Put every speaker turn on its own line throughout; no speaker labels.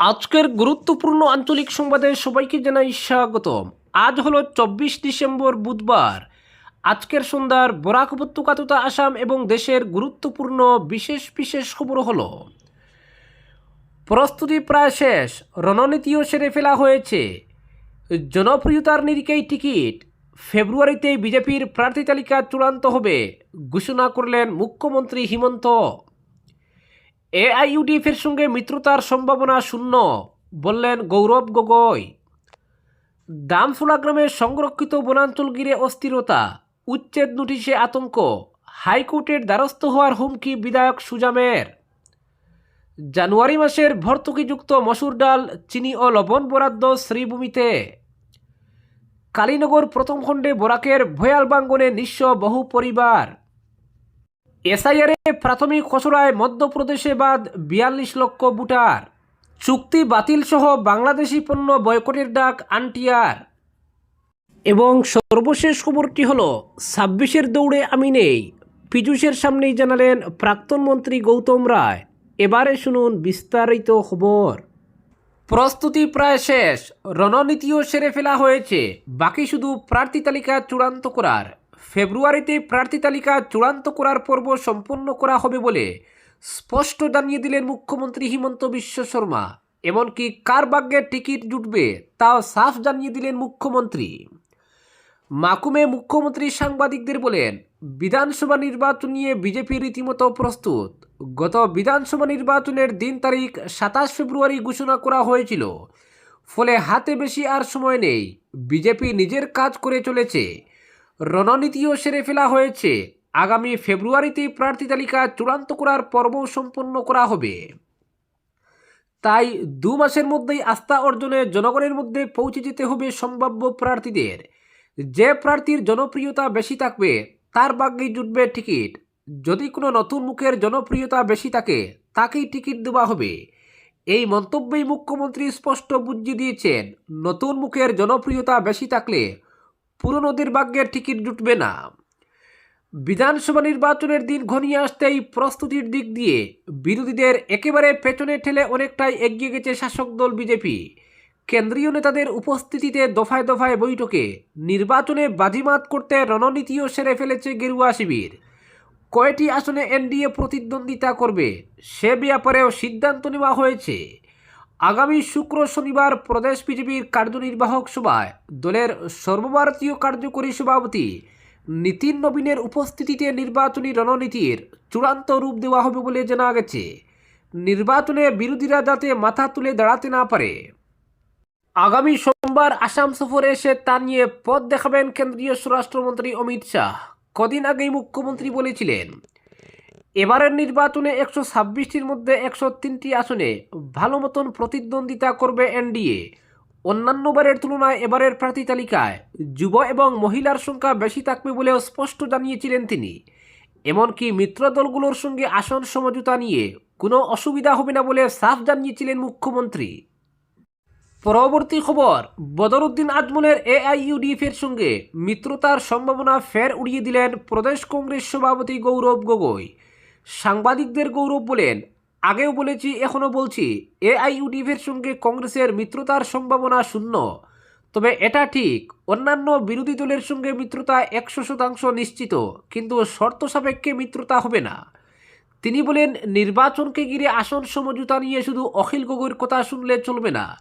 আজকের গুরুত্বপূর্ণ আঞ্চলিক সংবাদে সবাইকে জানাই স্বাগতম। আজ হলো চব্বিশ ডিসেম্বর বুধবার। আজকের সন্ধ্যার বরাক উপত্যকা তথা আসাম এবং দেশের গুরুত্বপূর্ণ বিশেষ বিশেষ খবর হলো, প্রস্তুতি প্রায় শেষ, রণনীতিও সেরে ফেলা হয়েছে। জনপ্রিয়তার নিরিখেই টিকিট ফেব্রুয়ারিতে বিজেপির প্রার্থী তালিকা চূড়ান্ত হবে, ঘোষণা করলেন মুখ্যমন্ত্রী হিমন্ত এআইইউডিএফের সঙ্গে মিত্রতার সম্ভাবনা শূন্য, বললেন গৌরব গগৈ। দামফুলা গ্রামের সংরক্ষিত বনাঞ্চল ঘিরে অস্থিরতা, উচ্ছেদ নোটিশে আতঙ্ক, হাইকোর্টের দ্বারস্থ হওয়ার হুমকি বিধায়ক সুজামের। জানুয়ারি মাসের ভর্তুকিযুক্ত মসুর ডাল, চিনি ও লবণ বরাদ্দ শ্রীভূমিতে। কালীনগর প্রথম খণ্ডে বরাকের ভয়াল বাঙ্গনে নিঃস্ব বহু পরিবার। এসআইআরে প্রাথমিক খসড়ায় মধ্যপ্রদেশে বাদ বিয়াল্লিশ লক্ষ ভোটার। চুক্তি বাতিল সহ বাংলাদেশি পণ্য বয়কটের ডাক আনটিআর। এবং সর্বশেষ খবরটি হলো, ছাব্বিশের দৌড়ে আমি নেই। পীযূষের সামনেই জানালেন প্রাক্তন মন্ত্রী গৌতম রায়। এবারে শুনুন বিস্তারিত খবর। প্রস্তুতি প্রায় শেষ, রণনীতিও সেরে ফেলা হয়েছে। বাকি শুধু প্রার্থী তালিকা চূড়ান্ত করার। ফেব্রুয়ারিতে প্রার্থী তালিকা চূড়ান্ত করার পর্ব সম্পন্ন করা হবে বলে স্পষ্ট জানিয়ে দিলেন মুখ্যমন্ত্রী হিমন্ত বিশ্ব শর্মা। এমনকি কার ভাগ্যের টিকিট জুটবে তাও সাফ জানিয়ে দিলেন মুখ্যমন্ত্রী। মাকুমে মুখ্যমন্ত্রী সাংবাদিকদের বলেন, বিধানসভা নির্বাচন নিয়ে বিজেপি রীতিমতো প্রস্তুত। গত বিধানসভা নির্বাচনের দিন তারিখ সাতাশ ফেব্রুয়ারি ঘোষণা করা হয়েছিল। ফলে হাতে বেশি আর সময় নেই। বিজেপি নিজের কাজ করে চলেছে। রণনীতিও সেরে ফেলা হয়েছে। আগামী ফেব্রুয়ারিতেই প্রার্থী তালিকা চূড়ান্ত করার পর্ব সম্পন্ন করা হবে। তাই দু মাসের মধ্যেই আস্থা অর্জনে জনগণের মধ্যে পৌঁছে যেতে হবে সম্ভাব্য প্রার্থীদের। যে প্রার্থীর জনপ্রিয়তা বেশি থাকবে, তার ভাগ্যেই জুটবে টিকিট। যদি কোনো নতুন মুখের জনপ্রিয়তা বেশি থাকে, তাকেই টিকিট দেওয়া হবে। এই মন্তব্যেই মুখ্যমন্ত্রী স্পষ্ট বুঝিয়ে দিয়েছেন, নতুন মুখের জনপ্রিয়তা বেশি থাকলে পুরনোদের ভাগ্যের টিকিট জুটবে না। বিধানসভা নির্বাচনের দিন ঘনিয়ে আসতেই প্রস্তুতির দিক দিয়ে বিরোধীদের একেবারে পেছনে ঠেলে অনেকটাই এগিয়ে গেছে শাসক দল বিজেপি। কেন্দ্রীয় নেতাদের উপস্থিতিতে দফায় দফায় বৈঠকে নির্বাচনে বাজিমাত করতে রণনীতিও সেরে ফেলেছে গেরুয়া শিবির। কয়টি আসনে এনডিএ প্রতিদ্বন্দ্বিতা করবে, সে ব্যাপারেও সিদ্ধান্ত নেওয়া হয়েছে। আগামী শুক্র শনিবার প্রদেশ বিজেপির কার্যনির্বাহক সভায় দলের সর্বভারতীয় কার্যকরী সভাপতি নীতিন নবীনের উপস্থিতিতে নির্বাচনী রণনীতির চূড়ান্ত রূপ দেওয়া হবে বলে জানা গেছে। নির্বাচনে বিরোধীরা যাতে মাথা তুলে দাঁড়াতে না পারে। আগামী সোমবার আসাম সফরে এসে তা নিয়ে পথ দেখাবেন কেন্দ্রীয় স্বরাষ্ট্রমন্ত্রী অমিত শাহ। কদিন আগেই মুখ্যমন্ত্রী বলেছিলেন এবারের নির্বাচনে একশো ছাব্বিশটির মধ্যে একশো তিনটি আসনে ভালো মতন প্রতিদ্বন্দ্বিতা করবে এনডিএ। অন্যান্যবারের তুলনায় এবারের প্রার্থী তালিকায় যুব এবং মহিলার সংখ্যা বেশি থাকবে বলেও স্পষ্ট জানিয়েছিলেন তিনি। এমনকি মিত্র দলগুলোর সঙ্গে আসন সমঝোতা নিয়ে কোনো অসুবিধা হবে না বলে সাফ জানিয়েছিলেন মুখ্যমন্ত্রী। পরবর্তী খবর, বদরুদ্দিন আজমলের এআইইউডিএফের সঙ্গে মিত্রতার সম্ভাবনা ফের উড়িয়ে দিলেন প্রদেশ কংগ্রেস সভাপতি গৌরব গগৈ। সাংবাদিকদের গৌরব বলেন, আগেও বলেছি, এখনও বলছি এআইইউডিএফের সঙ্গে কংগ্রেসের মিত্রতার সম্ভাবনা শূন্য। তবে এটা ঠিক, অন্যান্য বিরোধী দলের সঙ্গে মিত্রতা একশো শতাংশ নিশ্চিত, কিন্তু শর্ত সাপেক্ষে মিত্রতা হবে না। তিনি বলেন, নির্বাচনকে ঘিরে আসন সমঝোতা নিয়ে শুধু অখিল গগৈর কথা শুনলে চলবে না।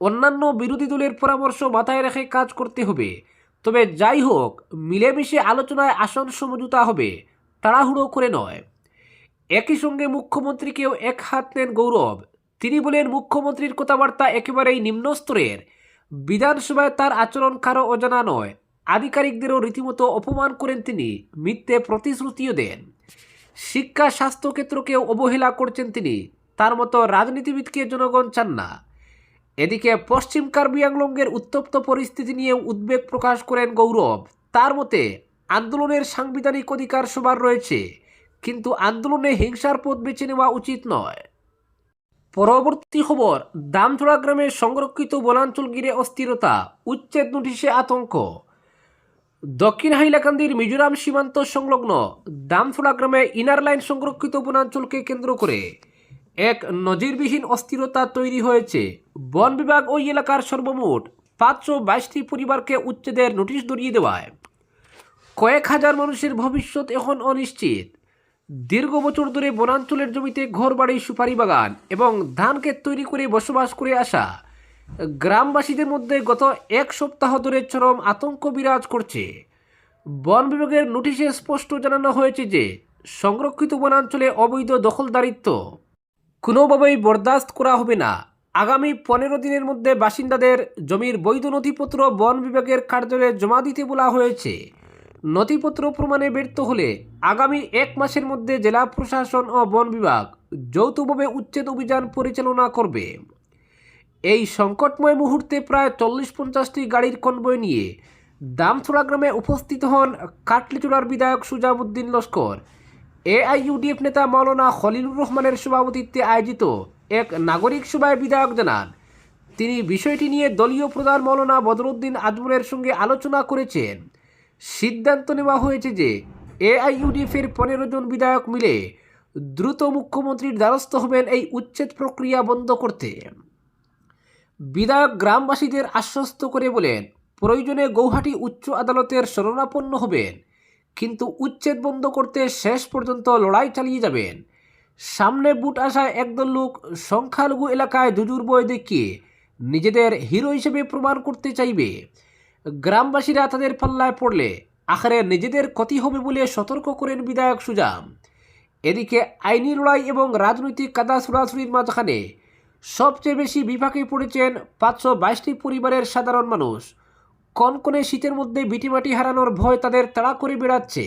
অন্যান্য বিরোধী দলের পরামর্শ মাথায় রেখে কাজ করতে হবে। তবে যাই হোক, মিলেমিশে আলোচনায় আসন সমঝোতা হবে, তাড়াহুড়ো করে নয়। একই সঙ্গে মুখ্যমন্ত্রীকেও এক হাত নেন গৌরব। তিনি বলেন, মুখ্যমন্ত্রীর কথাবার্তা একেবারেই নিম্ন স্তরের বিধানসভায় তার আচরণ কারও অজানা নয়। আধিকারিকদেরও রীতিমতো অপমান করেন তিনি, মিথ্যে প্রতিশ্রুতিও দেন। শিক্ষা, স্বাস্থ্যক্ষেত্রকেও অবহেলা করছেন তিনি। তার মতো রাজনীতিবিদকে জনগণ চান না। এদিকে পশ্চিম কার্বি উত্তপ্ত পরিস্থিতি নিয়ে উদ্বেগ প্রকাশ করেন গৌরব। তার মতে, আন্দোলনের সাংবিধানিক অধিকার সবার রয়েছে। কিন্তু আন্দোলনে হিংসার পথ বেছে নেওয়া উচিত নয়। পরবর্তী খবর, দামছড়া গ্রামের সংরক্ষিত বনাঞ্চল ঘিরে অস্থিরতা, উচ্ছেদ নোটিশে আতঙ্ক। দক্ষিণ হাইলাকান্দির মিজোরাম সীমান্ত সংলগ্ন দামছড়া গ্রামে ইনার লাইন সংরক্ষিত বনাঞ্চলকে কেন্দ্র করে এক নজিরবিহীন অস্থিরতা তৈরি হয়েছে। বন বিভাগ ওই এলাকার সর্বমোট পাঁচশো বাইশটি পরিবারকে উচ্ছেদের নোটিশ ধরিয়ে দেওয়ায়। কয়েক হাজার মানুষের ভবিষ্যৎ এখন অনিশ্চিত। দীর্ঘ বছর ধরে বনাঞ্চলের জমিতে ঘরবাড়ি সুপারি বাগান এবং ধান ক্ষেত তৈরি করে বসবাস করে আসা গ্রামবাসীদের মধ্যে গত এক সপ্তাহ ধরে চরম আতঙ্ক বিরাজ করছে। বন বিভাগের নোটিশে স্পষ্ট জানানো হয়েছে যে, সংরক্ষিত বনাঞ্চলে অবৈধ দখলদারিত্ব কোনোভাবেই বরদাস্ত করা হবে না। আগামী পনেরো দিনের মধ্যে বাসিন্দাদের জমির বৈধ নথিপত্র বন বিভাগের কার্যালয়ে জমা দিতে বলা হয়েছে। নথিপত্র প্রমাণে ব্যর্থ হলে আগামী এক মাসের মধ্যে জেলা প্রশাসন ও বন বিভাগ যৌথভাবে উচ্ছেদ অভিযান পরিচালনা করবে। এই সংকটময় মুহূর্তে প্রায় চল্লিশ পঞ্চাশটি গাড়ির কনভয় নিয়ে দামছড়া গ্রামে উপস্থিত হন কাটলিচুড়ার বিধায়ক সুজাবুদ্দিন লস্কর। এআইইউডিএফ নেতা মাওলানা খলিলুর রহমানের সভাপতিত্বে আয়োজিত এক নাগরিক সভায় বিধায়ক জানান, তিনি বিষয়টি নিয়ে দলীয় প্রধান মৌলানা বদরুদ্দিন আজমলের সঙ্গে আলোচনা করেছেন। সিদ্ধান্ত নেওয়া হয়েছে যে এআইইউডিএফের পনেরো জন বিধায়ক মিলে দ্রুত মুখ্যমন্ত্রীর দ্বারস্থ হবেন এই উচ্ছেদ প্রক্রিয়া বন্ধ করতে। বিধায়ক গ্রামবাসীদের আশ্বস্ত করে বলেন, প্রয়োজনে গৌহাটি উচ্চ আদালতের শরণাপন্ন হবেন, কিন্তু উচ্ছেদ বন্ধ করতে শেষ পর্যন্ত লড়াই চালিয়ে যাবেন। সামনে বুট আসায় একদল লোক সংখ্যালঘু এলাকায় দুজুর বয় দেখিয়ে নিজেদের হিরো হিসেবে প্রমাণ করতে চাইবে। গ্রামবাসীরা তাদের পাল্লায় পড়লে আখারে নিজেদের ক্ষতি হবে বলে সতর্ক করেন বিধায়ক সুজাম। এদিকে আইনি লড়াই এবং রাজনৈতিক কাদা ছড়াছড়ির মাঝখানে সবচেয়ে বেশি বিপাকে পড়েছেন পাঁচশো বাইশটি পরিবারের সাধারণ মানুষ। কনকনে শীতের মধ্যে বিটিমাটি হারানোর ভয় তাদের তাড়া করে বেড়াচ্ছে।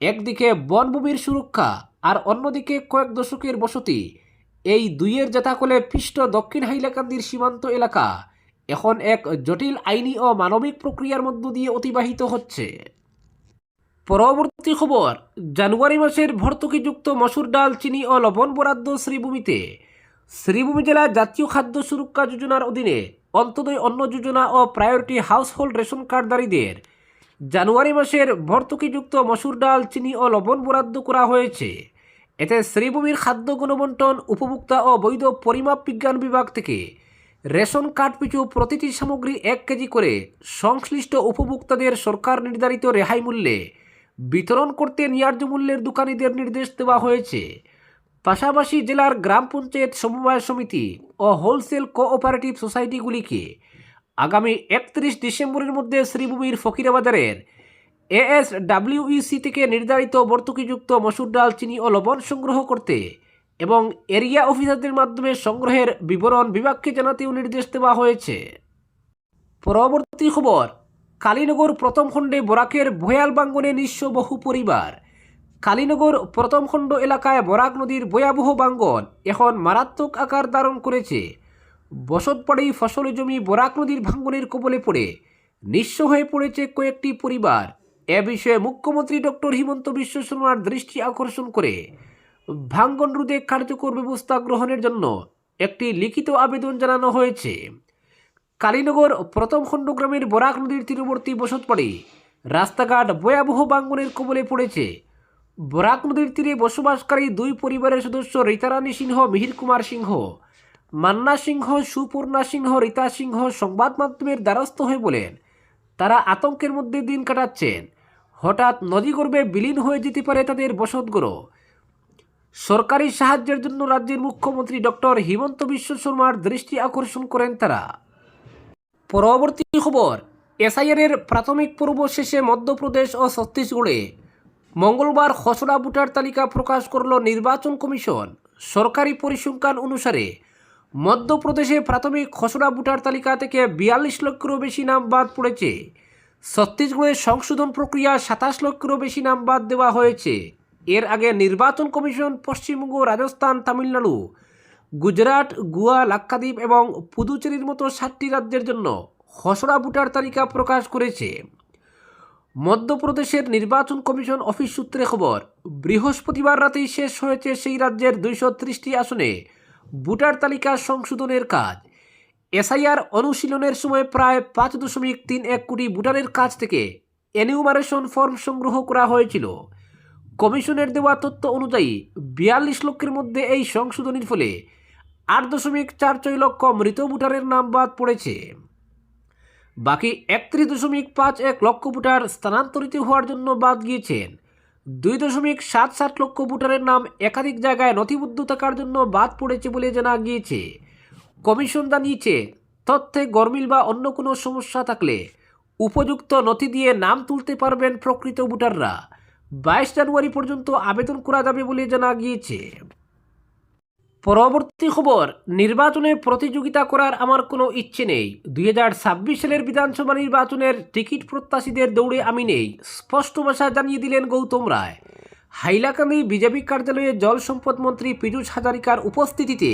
একদিকে বনভূমির সুরক্ষা আর অন্যদিকে কয়েক দশকের বসতি। এই দুইয়ের জাতাকলে পিষ্ট দক্ষিণ হাইলাকান্দির সীমান্ত এলাকা এখন এক জটিল আইনি ও মানবিক প্রক্রিয়ার মধ্য দিয়ে অতিবাহিত হচ্ছে। পরবর্তী খবর, জানুয়ারি মাসের ভর্তুকিযুক্ত মসুর ডাল, চিনি ও লবণ বরাদ্দ শ্রীভূমিতে। শ্রীভূমি জেলা জাতীয় খাদ্য সুরক্ষা যোজনার অধীনে অন্তদয় অন্ন যোজনা ও প্রায়োরিটি হাউসহোল্ড রেশন কার্ডধারীদের জানুয়ারি মাসের ভর্তুকিযুক্ত মসুর ডাল, চিনি ও লবণ বরাদ্দ করা হয়েছে। এতে শ্রীভূমির খাদ্য গুণবন্টন, উপভোক্তা ও বৈধ পরিমাপ বিজ্ঞান বিভাগ থেকে রেশন কার্ড পিছু প্রতিটি সামগ্রী এক কেজি করে সংশ্লিষ্ট উপভোক্তাদের সরকার নির্ধারিত রেহাই মূল্যে বিতরণ করতে ন্যায্য মূল্যের দোকানিদের নির্দেশ দেওয়া হয়েছে। পাশাপাশি জেলার গ্রাম পঞ্চায়েত সমবায় সমিতি ও হোলসেল কোঅপারেটিভ সোসাইটিগুলিকে আগামী একত্রিশ ডিসেম্বরের মধ্যে শ্রীভূমির ফকিরাবাজারের এএস ডাব্লিউইসি থেকে নির্ধারিত ভর্তুকিযুক্ত মসুর ডাল, চিনি ও লবণ সংগ্রহ করতে এবং এরিয়া অফিসারদের মাধ্যমে সংগ্রহের বিবরণ বিভাগকে জানাতেও নির্দেশ দেওয়া হয়েছে। পরবর্তী খবর, কালীনগর প্রথম খণ্ডে বরাকের ভয়াল বাঙ্গনে নিঃস্ব বহু পরিবার। কালীনগর প্রথম খণ্ড এলাকায় বরাক নদীর ভয়াবহ বাঙ্গন এখন মারাত্মক আকার ধারণ করেছে। বসতবাড়ি ফসলি জমি বরাক নদীর ভাঙ্গনের কবলে পড়ে, নিঃস্ব হয়ে পড়েছে কয়েকটি পরিবার। এ বিষয়ে মুখ্যমন্ত্রী ডক্টর হিমন্ত বিশ্ব শর্মার দৃষ্টি আকর্ষণ করে ভাঙ্গন রোধে কার্যকর ব্যবস্থা গ্রহণের জন্য একটি লিখিত আবেদন জানানো হয়েছে। কালীনগর প্রথম খণ্ড গ্রামের বরাক নদীর তীরবর্তী বসতবাড়ি রাস্তাঘাট ভয়াবহ বাঙ্গনের কবলে পড়েছে। বরাক নদীর তীরে বসবাসকারী দুই পরিবারের সদস্য রীতারানী সিংহ, মিহির কুমার সিংহ, মান্না সিংহ, সুপূর্ণা সিংহ, রীতা সিংহ সংবাদ মাধ্যমের দ্বারস্থ হয়ে বলেন, তারা আতঙ্কের মধ্যে দিন কাটাচ্ছেন। হঠাৎ নদীগর্ভে বিলীন হয়ে যেতে পারে তাদের বসতগড় সরকারি সাহায্যের জন্য রাজ্যের মুখ্যমন্ত্রী ডক্টর হিমন্ত বিশ্ব শর্মার দৃষ্টি আকর্ষণ করেন তারা। পরবর্তী খবর, এসআইআরের প্রাথমিক পর্ব শেষে মধ্যপ্রদেশ ও ছত্তিশগড়ে মঙ্গলবার খসড়া ভোটার তালিকা প্রকাশ করল নির্বাচন কমিশন। সরকারি পরিসংখ্যান অনুসারে মধ্যপ্রদেশে প্রাথমিক খসড়া ভোটার তালিকা থেকে বিয়াল্লিশ লক্ষেরও বেশি নাম বাদ পড়েছে। ছত্তিশগড়ের সংশোধন প্রক্রিয়া সাতাশ লক্ষেরও বেশি নাম বাদ দেওয়া হয়েছে। এর আগে নির্বাচন কমিশন পশ্চিমবঙ্গ, রাজস্থান, তামিলনাড়ু, গুজরাট, গোয়া, লাক্ষাদ্বীপ এবং পুদুচেরির মতো সাতটি রাজ্যের জন্য খসড়া ভোটার তালিকা প্রকাশ করেছে। মধ্যপ্রদেশের নির্বাচন কমিশন অফিস সূত্রে খবর, বৃহস্পতিবার রাতেই শেষ হয়েছে সেই রাজ্যের দুইশো ত্রিশটি আসনে ভোটার তালিকা সংশোধনের কাজ। এসআইআর অনুশীলনের সময় প্রায় পাঁচ দশমিক তিন এক কোটি ভোটারের কাছ থেকে এনিউমারেশন ফর্ম সংগ্রহ করা হয়েছিল। কমিশনের দেওয়া তথ্য অনুযায়ী বিয়াল্লিশ লক্ষের মধ্যে এই সংশোধনীর ফলে আট দশমিক চার ছয় লক্ষ মৃত ভোটারের নাম বাদ পড়েছে। বাকি একত্রিশ দশমিক পাঁচ এক লক্ষ ভোটার স্থানান্তরিত হওয়ার জন্য বাদ গিয়েছেন। দুই দশমিক সাত সাত লক্ষ ভোটারের নাম একাধিক জায়গায় নথিবদ্ধ থাকার জন্য বাদ পড়েছে বলে জানা গিয়েছে। কমিশন জানিয়েছে, তথ্যে গরমিল বা অন্য কোনো সমস্যা থাকলে উপযুক্ত নথি দিয়ে নাম তুলতে পারবেন প্রকৃত ভোটাররা। বাইশ জানুয়ারি পর্যন্ত আবেদন করা যাবে বলে জানা গিয়েছে। পরবর্তী খবর, নির্বাচনে প্রতিযোগিতা করার আমার কোনো ইচ্ছে নেই। দুই হাজার ছাব্বিশ সালের বিধানসভা নির্বাচনের টিকিট প্রত্যাশীদের দৌড়ে আমি নেই, স্পষ্ট ভাষা জানিয়ে দিলেন গৌতম রায়। হাইলাকান্দি বিজেপি কার্যালয়ে জল সম্পদ মন্ত্রী পীযূষ হাজারিকার উপস্থিতিতে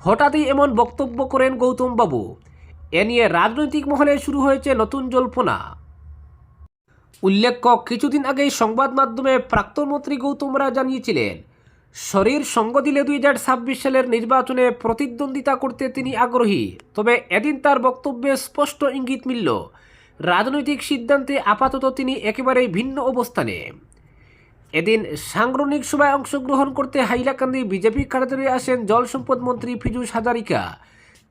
হঠাৎই এমন বক্তব্য করেন গৌতম বাবু। এ নিয়ে রাজনৈতিক মহলে শুরু হয়েছে নতুন জল্পনা। উল্লেখ্য, কিছুদিন আগেই সংবাদ মাধ্যমে প্রাক্তন মন্ত্রী গৌতম রায় জানিয়েছিলেন, শরীর সঙ্গ দিলে দুই হাজার ছাব্বিশ সালের নির্বাচনে প্রতিদ্বন্দ্বিতা করতে তিনি আগ্রহী। তবে এদিন তার বক্তব্যে স্পষ্ট ইঙ্গিত মিলল, রাজনৈতিক সিদ্ধান্তে আপাতত তিনি একেবারেই ভিন্ন অবস্থানে। এদিন সাংগঠনিক সভায় অংশগ্রহণ করতে হাইলাকান্দি বিজেপি কার্যালয়ে আসেন জল সম্পদ মন্ত্রী পীযূষ হাজারিকা।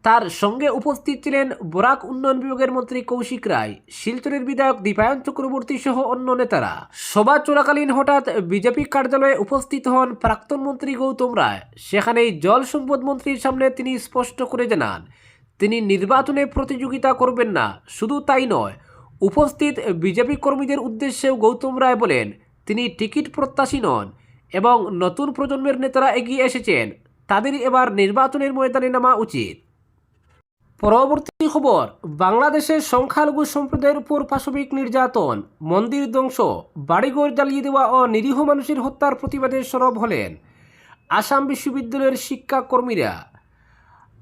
তার সঙ্গে উপস্থিত ছিলেন বরাক উন্নয়ন বিভাগের মন্ত্রী কৌশিক রায়, শিলচরের বিধায়ক দীপায়ন চক্রবর্তী সহ অন্য নেতারা। সভা চলাকালীন হঠাৎ বিজেপি কার্যালয়ে উপস্থিত হন প্রাক্তন মন্ত্রী গৌতম রায়। সেখানেই জল সম্পদ মন্ত্রীর সামনে তিনি স্পষ্ট করে জানান, তিনি নির্বাচনে প্রতিযোগিতা করবেন না, শুধু তাই নয়। উপস্থিত বিজেপি কর্মীদের উদ্দেশ্যেও গৌতম রায় বলেন, তিনি টিকিট প্রত্যাশী নন এবং নতুন প্রজন্মের নেতারা এগিয়ে এসেছেন। তাদের এবার নির্বাচনের ময়দানে নামা উচিত। পরবর্তী খবর, বাংলাদেশের সংখ্যালঘু সম্প্রদায়ের উপর পাশবিক নির্যাতন, মন্দির ধ্বংস, বাড়িঘর জ্বালিয়ে দেওয়া ও নিরীহ মানুষের হত্যার প্রতিবাদে সরব হলেন আসাম বিশ্ববিদ্যালয়ের শিক্ষাকর্মীরা।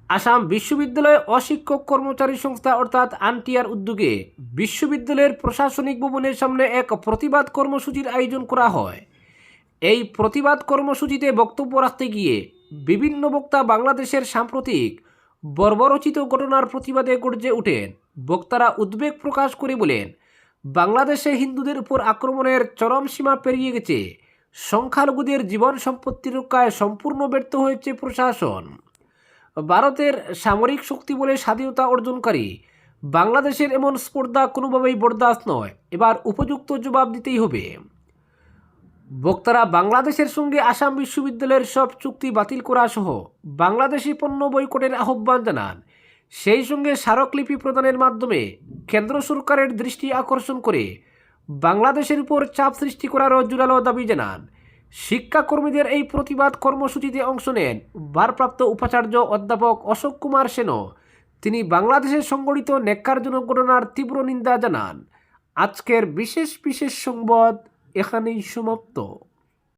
আসাম বিশ্ববিদ্যালয় অশিক্ষক কর্মচারী সংস্থা অর্থাৎ আনটিআর উদ্যোগে বিশ্ববিদ্যালয়ের প্রশাসনিক ভবনের সামনে এক প্রতিবাদ কর্মসূচির আয়োজন করা হয়। এই প্রতিবাদ কর্মসূচিতে বক্তব্য রাখতে গিয়ে বিভিন্ন বক্তা বাংলাদেশের সাম্প্রতিক বর্বরচিত ঘটনার প্রতিবাদে গর্জে ওঠেন বক্তারা উদ্বেগ প্রকাশ করে বলেন, বাংলাদেশে হিন্দুদের উপর আক্রমণের চরম সীমা পেরিয়ে গেছে। সংখ্যালঘুদের জীবন সম্পত্তি রক্ষায় সম্পূর্ণ ব্যর্থ হয়েছে প্রশাসন। ভারতের সামরিক শক্তি বলে স্বাধীনতা অর্জনকারী। বাংলাদেশের এমন স্পর্ধা কোনোভাবেই বরদাস্ত নয়। এবার উপযুক্ত জবাব দিতেই হবে। বক্তারা বাংলাদেশের সঙ্গে আসাম বিশ্ববিদ্যালয়ের সব চুক্তি বাতিল করা সহ বাংলাদেশি পণ্য বয়কটের আহ্বান জানান। সেই সঙ্গে স্মারকলিপি প্রদানের মাধ্যমে কেন্দ্র সরকারের দৃষ্টি আকর্ষণ করে বাংলাদেশের উপর চাপ সৃষ্টি করারও জোরালো দাবি জানান। শিক্ষাকর্মীদের এই প্রতিবাদ কর্মসূচিতে অংশ নেন ভারপ্রাপ্ত উপাচার্য অধ্যাপক অশোক কুমার সেনও। তিনি বাংলাদেশে সংগঠিত নেককারজনক ঘটনার তীব্র নিন্দা জানান। আজকের বিশেষ বিশেষ সংবাদ এখানেই সমাপ্ত।